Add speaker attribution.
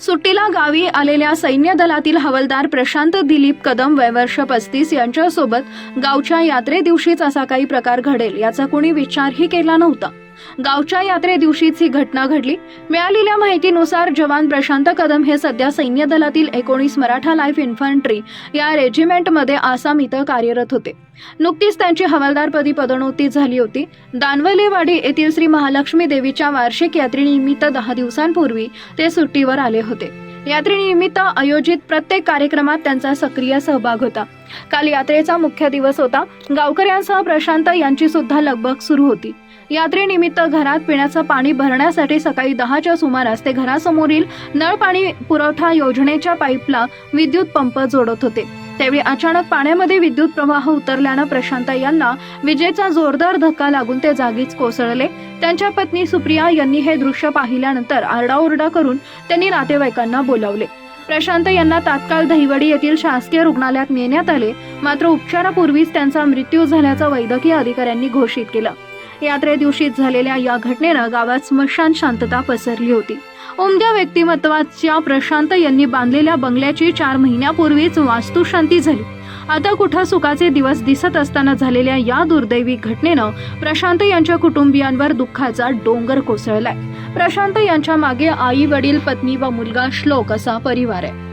Speaker 1: सुट्टीला गावी आलेल्या सैन्य दलातील हवालदार प्रशांत दिलीप कदम वयवर्ष पस्तीस यांच्यासोबत गावच्या यात्रे दिवशीच असा काही प्रकार घडेल याचा कोणी विचारही केला नव्हता. गावच्या यात्रे दिवशीच ही घटना घडली. मिळालेल्या माहितीनुसार जवान प्रशांत कदम हे सध्या सैन्य दलातील एकोणीस मराठा लाईफ इन्फंट्री या रेजिमेंटमध्ये आसाम इथं कार्यरत होते. नुकतीच त्यांची हवालदारपदी पदोन्नती झाली होती. दानवलेवाडी येथील श्री महालक्ष्मी देवीच्या वार्षिक यात्रेनिमित्त दहा दिवसांपूर्वी ते सुट्टीवर आले होते. यात्रेनिमित्त आयोजित प्रत्येक कार्यक्रमात त्यांचा सक्रिय सहभाग होता. काल यात्रेचा मुख्य दिवस होता. गावकऱ्यांसह प्रशांत यांची सुद्धा लगबग सुरू होती. यात्रेनिमित्त घरात पिण्याचं पाणी भरण्यासाठी सकाळी दहाच्या सुमारास ते घरासमोरील नळ पाणी पुरवठा योजनेच्या पाईपला विद्युत पंप जोडत होते. त्यावेळी अचानक पाण्यामध्ये विद्युत प्रवाह उतरल्यानं प्रशांत यांना विजेचा जोरदार धक्का लागून ते जागीच कोसळले. त्यांच्या पत्नी सुप्रिया यांनी हे दृश्य पाहिल्यानंतर आरडाओरडा करून त्यांनी नातेवाईकांना बोलावले. प्रशांत यांना तात्काळ दहिवडी येथील शासकीय रुग्णालयात नेण्यात आले. मात्र उपचारापूर्वीच त्यांचा मृत्यू झाल्याचं वैद्यकीय अधिकाऱ्यांनी घोषित केलं. यात्रे दिवशी झालेल्या या घटनेनं गावात स्मशान शांतता पसरली होती. उमद्या व्यक्तिमत्वाच्या प्रशांत यांनी बांधलेल्या बंगल्याची चार महिन्यापूर्वीच वास्तुशांती झाली. आता कुठं सुखाचे दिवस दिसत असताना झालेल्या या दुर्दैवी घटनेनं प्रशांत यांच्या कुटुंबियांवर दुःखाचा डोंगर कोसळलाय. प्रशांत यांच्या मागे आई वडील पत्नी व मुलगा श्लोक असा परिवार आहे.